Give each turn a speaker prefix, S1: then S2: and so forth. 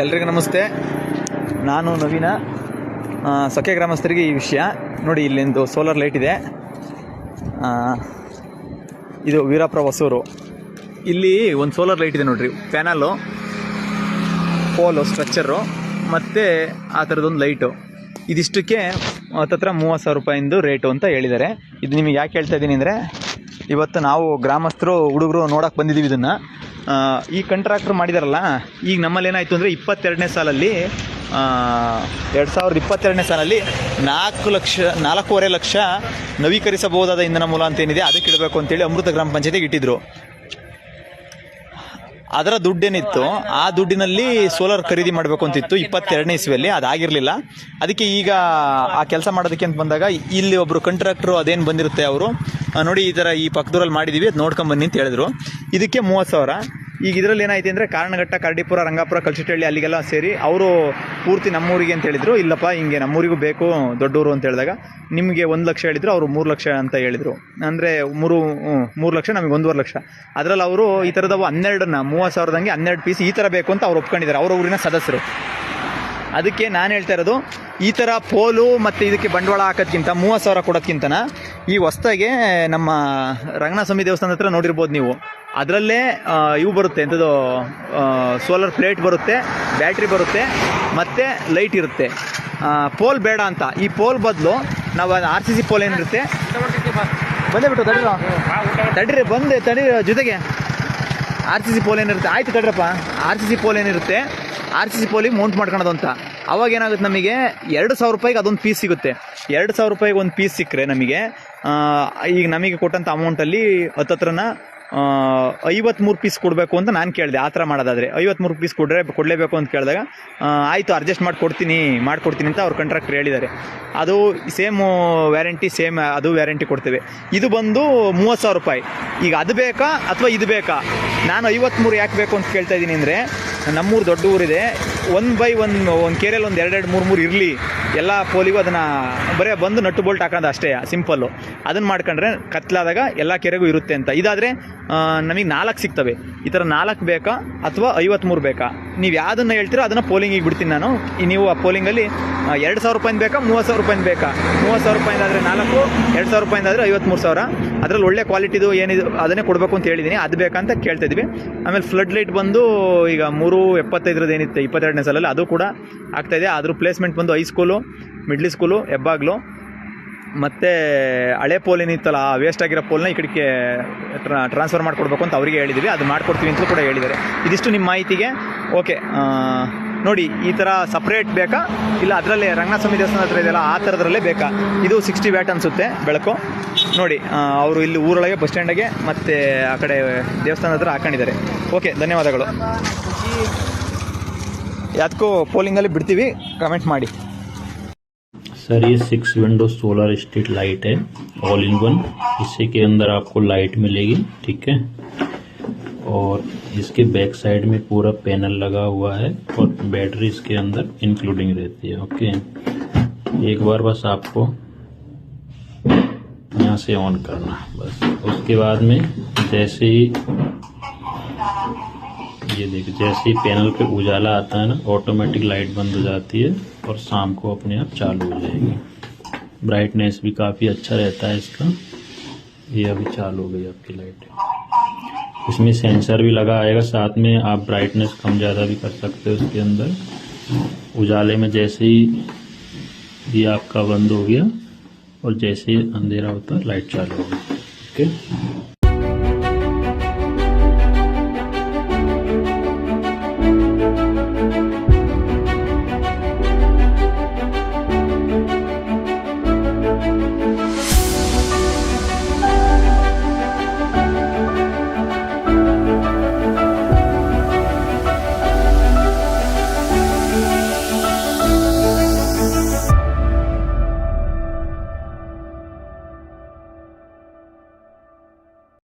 S1: ಎಲ್ರಿಗೂ ನಮಸ್ತೆ. ನಾನು ನವೀನ. ಸೊಕ್ಕೆ ಗ್ರಾಮಸ್ಥರಿಗೆ ಈ ವಿಷಯ. ನೋಡಿ, ಇಲ್ಲಿಂದು ಸೋಲಾರ್ ಲೈಟ್ ಇದೆ. ಇದು ವೀರಪ್ರ ಹೊಸೂರು. ಇಲ್ಲಿ ಒಂದು ಸೋಲಾರ್ ಲೈಟ್ ಇದೆ ನೋಡ್ರಿ, ಪ್ಯಾನಲ್ಲು, ಪೋಲು, ಸ್ಟ್ರಕ್ಚರು, ಮತ್ತು ಆ ಥರದೊಂದು ಲೈಟು. ಇದಿಷ್ಟಕ್ಕೆ ಹತ್ತತ್ರ ಮೂವತ್ತು ಸಾವಿರ ರೂಪಾಯಿಂದು ರೇಟು ಅಂತ ಹೇಳಿದ್ದಾರೆ. ಇದು ನಿಮಗೆ ಯಾಕೆ ಹೇಳ್ತಾ ಇದ್ದೀನಿ ಅಂದರೆ, ಇವತ್ತು ನಾವು ಗ್ರಾಮಸ್ಥರು, ಹುಡುಗರು ನೋಡೋಕೆ ಬಂದಿದ್ದೀವಿ ಇದನ್ನು. ಈ ಕಂಟ್ರಾಕ್ಟ್ರ್ ಮಾಡಿದಾರಲ್ಲ, ಈಗ ನಮ್ಮಲ್ಲಿ ಏನಾಯಿತು ಅಂದರೆ ಇಪ್ಪತ್ತೆರಡನೇ ಸಾಲಲ್ಲಿ ಎರಡು ಸಾವಿರದ ಇಪ್ಪತ್ತೆರಡನೇ ಸಾಲಲ್ಲಿ ನಾಲ್ಕು ಲಕ್ಷ, ನಾಲ್ಕೂವರೆ ಲಕ್ಷ ನವೀಕರಿಸಬಹುದಾದ ಇಂಧನ ಮೂಲ ಅಂತ ಏನಿದೆ ಅದಕ್ಕೆ ಇಡಬೇಕು ಅಂತೇಳಿ ಅಮೃತ ಗ್ರಾಮ ಪಂಚಾಯತಿಗೆ ಇಟ್ಟಿದ್ರು. ಅದರ ದುಡ್ಡೇನಿತ್ತು, ಆ ದುಡ್ಡಿನಲ್ಲಿ ಸೋಲಾರ್ ಖರೀದಿ ಮಾಡಬೇಕು ಅಂತಿತ್ತು ಇಪ್ಪತ್ತೆರಡನೇ ಇಸ್ವಿಯಲ್ಲಿ, ಅದಾಗಿರಲಿಲ್ಲ. ಅದಕ್ಕೆ ಈಗ ಆ ಕೆಲಸ ಮಾಡೋದಕ್ಕೆ ಅಂತ ಬಂದಾಗ ಇಲ್ಲಿ ಒಬ್ಬರು ಕಂಟ್ರಾಕ್ಟ್ರು ಅದೇನು ಬಂದಿರುತ್ತೆ ಅವರು ನೋಡಿ ಈ ಥರ ಈ ಪಕ್ಕದೂರಲ್ಲಿ ಮಾಡಿದ್ದೀವಿ ಅದು ನೋಡ್ಕೊಂಬನ್ನಿ ಅಂತ ಹೇಳಿದ್ರು. ಇದಕ್ಕೆ ಮೂವತ್ತು ಸಾವಿರ. ಈಗ ಇದರಲ್ಲಿ ಏನಾಯ್ತು ಅಂದರೆ ಕಾರಣಘಟ್ಟ, ಕರಡಿಪುರ, ರಂಗಾಪುರ ಕಲ್ಚಿಟಳ್ಳಿ ಅಲ್ಲಿಗೆಲ್ಲ ಸೇರಿ ಅವರು ಪೂರ್ತಿ ನಮ್ಮೂರಿಗೆ ಅಂತ ಹೇಳಿದರು. ಇಲ್ಲಪ್ಪ, ಹಿಂಗೆ ನಮ್ಮೂರಿಗೂ ಬೇಕು, ದೊಡ್ಡೂರು ಅಂತ ಹೇಳಿದಾಗ ನಿಮಗೆ ಒಂದು ಲಕ್ಷ ಹೇಳಿದ್ರು, ಅವರು ಮೂರು ಲಕ್ಷ ಅಂತ ಹೇಳಿದರು. ಅಂದರೆ ಮೂರು ಮೂರು ಲಕ್ಷ, ನಮಗೆ ಒಂದೂವರೆ ಲಕ್ಷ. ಅದರಲ್ಲಿ ಅವರು ಈ ಥರದವು ಹನ್ನೆರಡನ್ನ, ಮೂವತ್ತು ಸಾವಿರದಂಗೆ ಹನ್ನೆರಡು ಪೀಸ್ ಈ ಥರ ಬೇಕು ಅಂತ ಅವ್ರು ಒಪ್ಕೊಂಡಿದ್ದಾರೆ. ಅವ್ರ ಊರಿನ ಸದಸ್ಯರು. ಅದಕ್ಕೆ ನಾನು ಹೇಳ್ತಾ ಇರೋದು, ಈ ಥರ ಪೋಲು ಮತ್ತು ಇದಕ್ಕೆ ಬಂಡವಾಳ ಹಾಕೋದ್ಕಿಂತ ಮೂವತ್ತು ಸಾವಿರ ಕೊಡೋದ್ಕಿಂತನ ಈ ಹೊಸ್ದಾಗೆ ನಮ್ಮ ರಂಗನಾಥಸ್ವಾಮಿ ದೇವಸ್ಥಾನದ ಹತ್ರ ನೋಡಿರ್ಬೋದು ನೀವು. ಅದರಲ್ಲೇ ಇವು ಬರುತ್ತೆ ಎಂಥದ್ದು ಸೋಲಾರ್ ಪ್ಲೇಟ್ ಬರುತ್ತೆ ಬ್ಯಾಟ್ರಿ ಬರುತ್ತೆ, ಮತ್ತು ಲೈಟ್ ಇರುತ್ತೆ. ಪೋಲ್ ಬೇಡ ಅಂತ. ಈ ಪೋಲ್ ಬದಲು ನಾವು ಆರ್ ಸಿ ಸಿ ಪೋಲ್ ಏನಿರುತ್ತೆ? ಬಂದೇ ಬಿಟ್ಟು ತಡೀರ ತಡೀರಿ, ಬಂದೆ, ತಡೀರಿ, ಜೊತೆಗೆ. ಆರ್ ಸಿ ಸಿ ಪೋಲ್ ಏನಿರುತ್ತೆ? ಆಯ್ತು ತಡ್ರಪ್ಪ. ಆರ್ ಸಿ ಸಿ ಪೋಲ್ ಏನಿರುತ್ತೆ? ಆರ್ ಸಿ ಸಿ ಪೋಲಿ ಮೌಂಟ್ ಮಾಡ್ಕೊಳೋದು ಅಂತ ಅವಾಗ ಏನಾಗುತ್ತೆ ನಮಗೆ? ಎರಡು ಸಾವಿರ ರೂಪಾಯಿಗೆ ಅದೊಂದು ಪೀಸ್ ಸಿಗುತ್ತೆ. ಎರಡು ಸಾವಿರ ರೂಪಾಯಿಗೆ ಒಂದು ಪೀಸ್ ಸಿಕ್ಕರೆ ನಮಗೆ ಈಗ ನಮಗೆ ಕೊಟ್ಟಂಥ ಅಮೌಂಟಲ್ಲಿ ಹತ್ತತ್ರನ ಐವತ್ತ್ಮೂರು ಪೀಸ್ ಕೊಡಬೇಕು ಅಂತ ನಾನು ಕೇಳಿದೆ. ಆ ಥರ ಮಾಡೋದಾದರೆ ಐವತ್ತ್ಮೂರು ಪೀಸ್ ಕೊಡ್ರೆ ಕೊಡಲೇಬೇಕು ಅಂತ ಕೇಳಿದಾಗ ಆಯಿತು ಅಡ್ಜಸ್ಟ್ ಮಾಡಿಕೊಡ್ತೀನಿ ಮಾಡಿಕೊಡ್ತೀನಿ ಅಂತ ಅವ್ರ ಕಾಂಟ್ರಾಕ್ಟ್ರ್ ಹೇಳಿದ್ದಾರೆ. ಅದು ಸೇಮ್ ವ್ಯಾರಂಟಿ ಸೇಮ್ ಅದು ವ್ಯಾರಂಟಿ ಕೊಡ್ತೇವೆ. ಇದು ಬಂದು ಮೂವತ್ತು ಸಾವಿರ ರೂಪಾಯಿ. ಈಗ ಅದು ಬೇಕಾ ಅಥವಾ ಇದು ಬೇಕಾ? ನಾನು ಐವತ್ತ್ಮೂರು ಯಾಕೆ ಬೇಕು ಅಂತ ಕೇಳ್ತಾ ಇದ್ದೀನಿ ಅಂದರೆ ನಮ್ಮೂರು ದೊಡ್ಡ ಊರಿದೆ. ಒನ್ ಬೈ ಒನ್ ಒಂದು ಕೆರೆಯಲ್ಲಿ ಒಂದು ಎರಡೆರಡು ಮೂರು ಮೂರು ಇರಲಿ, ಎಲ್ಲ ಪೋಲಿಗೂ ಅದನ್ನು ಬರೀ ಬಂದು ನಟ್ಟು ಬೋಲ್ಟ್ ಹಾಕೋದು ಅಷ್ಟೇ, ಸಿಂಪಲ್ಲು. ಅದನ್ನು ಮಾಡ್ಕೊಂಡ್ರೆ ಕತ್ಲಾದಾಗ ಎಲ್ಲ ಕೆರೆಗೂ ಇರುತ್ತೆ ಅಂತ. ಇದಾದರೆ ನಮಗೆ ನಾಲ್ಕು ಸಿಗ್ತವೆ. ಈ ಥರ ನಾಲ್ಕು ಬೇಕಾ ಅಥವಾ ಐವತ್ಮೂರು ಬೇಕಾ? ನೀವು ಯಾವುದನ್ನು ಹೇಳ್ತೀರೋ ಅದನ್ನು ಪೋಲಿಂಗಿಗೆ ಬಿಡ್ತೀನಿ ನಾನು. ನೀವು ಆ ಪೋಲಿಂಗಲ್ಲಿ ಎರಡು ಸಾವಿರ ರೂಪಾಯಿಂದ ಬೇಕಾ, ಮೂವತ್ತು ಸಾವಿರ ರೂಪಾಯಿಂದ ಬೇಕಾ? ಮೂವತ್ತು ಸಾವಿರ ರೂಪಾಯಿಂದಾದರೆ ನಾಲ್ಕು, ಎರಡು ಸಾವಿರ ರೂಪಾಯಿಂದಾದರೆ ಐವತ್ಮೂರು ಸಾವಿರ. ಅದರಲ್ಲಿ ಒಳ್ಳೆ ಕ್ವಾಲಿಟಿದು ಏನಿದು, ಅದನ್ನೇ ಕೊಡಬೇಕು ಅಂತ ಹೇಳಿದ್ದೀನಿ ಅದು ಬೇಕಂತ ಕೇಳ್ತಾ ಇದ್ವಿ. ಆಮೇಲೆ ಫ್ಲಡ್ ಲೈಟ್ ಬಂದು ಈಗ ಮೂರು ಎಪ್ಪತ್ತೈದರದ್ದು ಏನಿತ್ತು, ಇಪ್ಪತ್ತೆರಡನೇ ಸಾಲಲ್ಲಿ ಅದು ಕೂಡ ಆಗ್ತಾ ಇದೆ. ಅದ್ರ ಪ್ಲೇಸ್ಮೆಂಟ್ ಬಂದು ಹೈಸ್ಕೂಲು ಮಿಡ್ಲ್ ಸ್ಕೂಲು ಹೆಬ್ಬಾಗ್ಲು, ಮತ್ತು ಹಳೆ ಪೋಲ್ ಏನಿತ್ತಲ್ಲ, ಆ ವೇಸ್ಟ್ ಆಗಿರೋ ಪೋಲ್ನ ಈ ಕಡೆಗೆ ಟ್ರಾನ್ಸ್ಫರ್ ಮಾಡಿಕೊಡ್ಬೇಕು ಅಂತ ಅವರಿಗೆ ಹೇಳಿದ್ದೀವಿ ಅದು ಮಾಡಿಕೊಡ್ತೀವಿ ಅಂತಲೂ ಕೂಡ ಹೇಳಿದ್ದಾರೆ. ಇದಿಷ್ಟು ನಿಮ್ಮ ಮಾಹಿತಿಗೆ. ಓಕೆ ನೋಡಿ ಈ ಥರ ಸಪ್ರೇಟ್ ಬೇಕಾ ಇಲ್ಲ ಅದರಲ್ಲೇ ರಂಗನಾಥಸ್ವಾಮಿ ದೇವಸ್ಥಾನ ಹತ್ರ ಇದೆಯಲ್ಲ ಆ ಥರದ್ರಲ್ಲೇ ಬೇಕಾ ಇದು ಸಿಕ್ಸ್ಟಿ ವ್ಯಾಟ್ ಅನಿಸುತ್ತೆ ಬೆಳಕು ನೋಡಿ ಅವರು ಇಲ್ಲಿ ಊರೊಳಗೆ ಬಸ್ ಸ್ಟ್ಯಾಂಡಿಗೆ ಮತ್ತು ಆ ಕಡೆ ದೇವಸ್ಥಾನದ ಹತ್ರ ಹಾಕೊಂಡಿದ್ದಾರೆ ಓಕೆ ಧನ್ಯವಾದಗಳು ಯಾವ್ದಕ್ಕೂ ಪೋಲಿಂಗಲ್ಲಿ ಬಿಡ್ತೀವಿ ಕಮೆಂಟ್ ಮಾಡಿ
S2: सर ये six window solar street light है ऑल इन वन इसी के अंदर आपको लाइट मिलेगी ठीक है और इसके बैक साइड में पूरा पैनल लगा हुआ है और बैटरी इसके अंदर इंक्लूडिंग रहती है ओके एक बार बस आपको यहाँ से ऑन करना बस। उसके बाद में जैसे ही ये देखिए जैसे ही पैनल पे उजाला आता है ना ऑटोमेटिक लाइट बंद हो जाती है और शाम को अपने आप चालू हो जाएगी। ब्राइटनेस भी काफ़ी अच्छा रहता है इसका। ये अभी चालू हो गई आपकी लाइट इसमें सेंसर भी लगा आएगा, साथ में आप ब्राइटनेस कम ज़्यादा भी कर सकते हो उसके अंदर। उजाले में जैसे ही ये आपका बंद हो गया और जैसे ही अंधेरा होता है लाइट चालू हो गई ओके